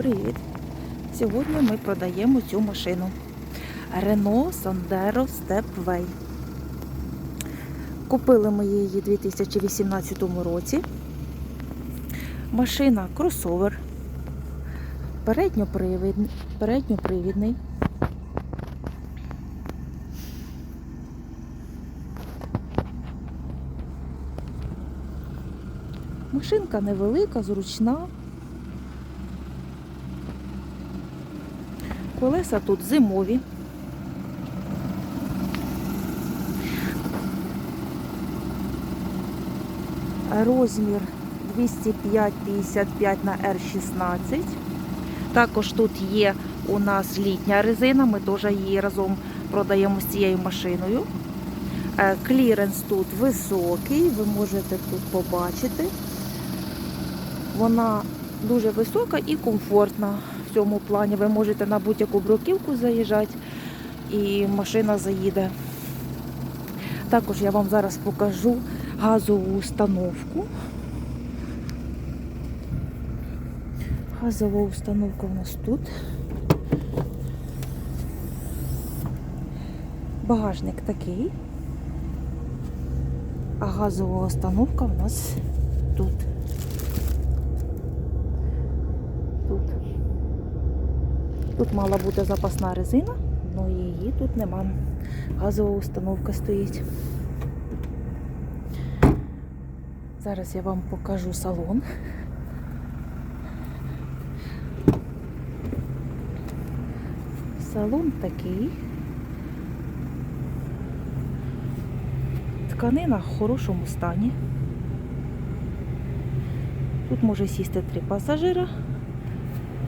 Привіт! Сьогодні ми продаємо цю машину. Renault Sandero Stepway. Купили ми її у 2018 році. Машина кросовер. Передньопривідний. передньопривідний. Машинка невелика, зручна. Колеса тут зимові. Розмір 205-55 на R16. Також тут є у нас літня резина, ми теж її разом продаємо з цією машиною. Е, Кліренс тут високий, ви можете тут побачити. Вона дуже висока і комфортна в цьому плані. Ви можете на будь-яку бруківку заїжджати і машина заїде. Також я вам зараз покажу газову установку. Газова установка у нас тут. Багажник такий, а газова установка у нас тут. Тут. Тут мала бути запасна резина, але її тут нема. Газова установка стоїть. Зараз я вам покажу салон. Салон такий. Тканина в хорошому стані. Тут може сісти три пасажира.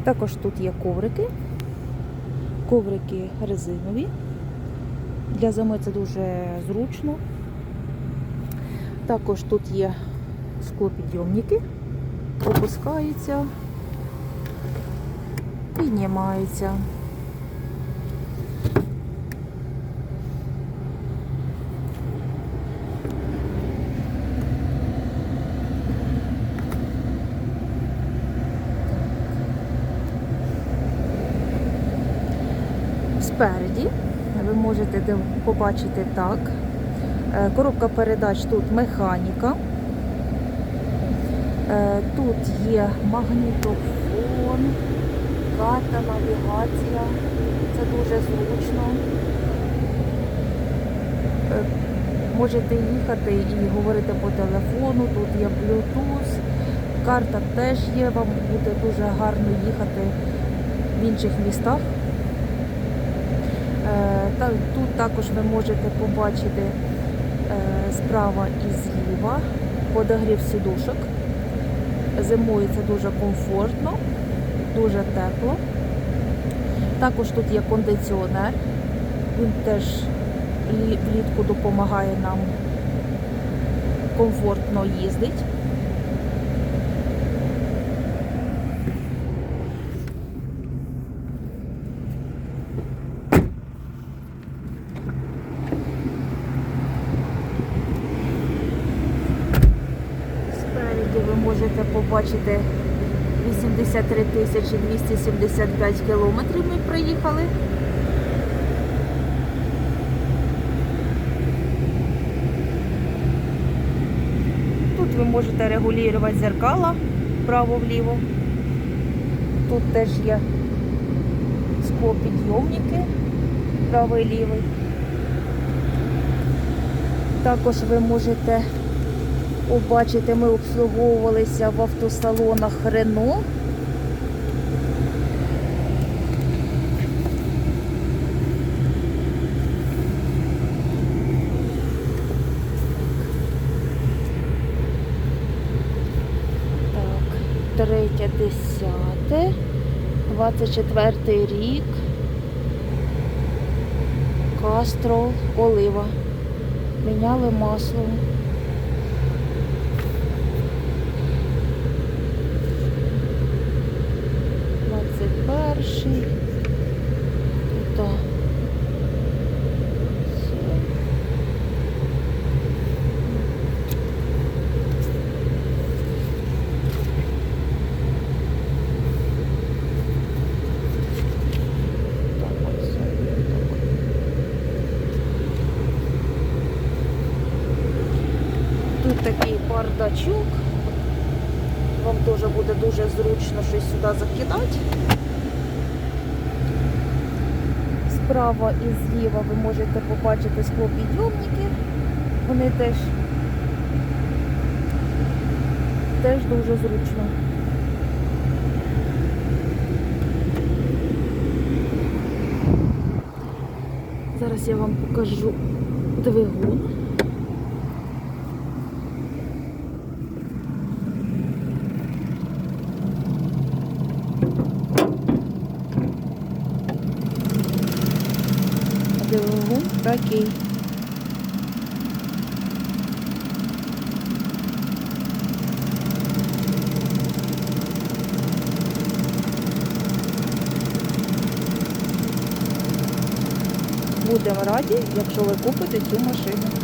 Також тут є коврики. Коврики резинові. Для зими це дуже зручно. Також тут є склопідйомники, опускається, піднімаються. Спереді ви можете побачити так. Е, Коробка передач тут механіка. Е, Тут є магнітофон, карта, навігація. Це дуже зручно. Е, Можете їхати і говорити по телефону, тут є Bluetooth, карта теж є, вам буде дуже гарно їхати в інших містах. Тут також ви можете побачити е, справа і зліва подогрів сідушок. Зимою це дуже комфортно, дуже тепло. Також тут є кондиціонер. Він теж влітку допомагає нам комфортно їздити. Спереді ви можете побачити 83 тисячі 275 кілометрів ми проїхали. Тут ви можете регулювати зеркала вправо-вліво. Тут теж є склопідйомники правий лівий. Також ви можете побачити, ми обслуговувалися в автосалонах Рено. Так, третє, десяте, 24 рік. Кастро, олива. Міняли масло. перший. Тут. Тут такий. Вам тоже будет дуже зручно щось сюда закидать. Справа і зліва ви можете побачити склопідйомники. Вони теж, теж дуже зручно. Зараз я вам покажу двигун. Двигун такий. Будемо раді, якщо ви купите цю машину.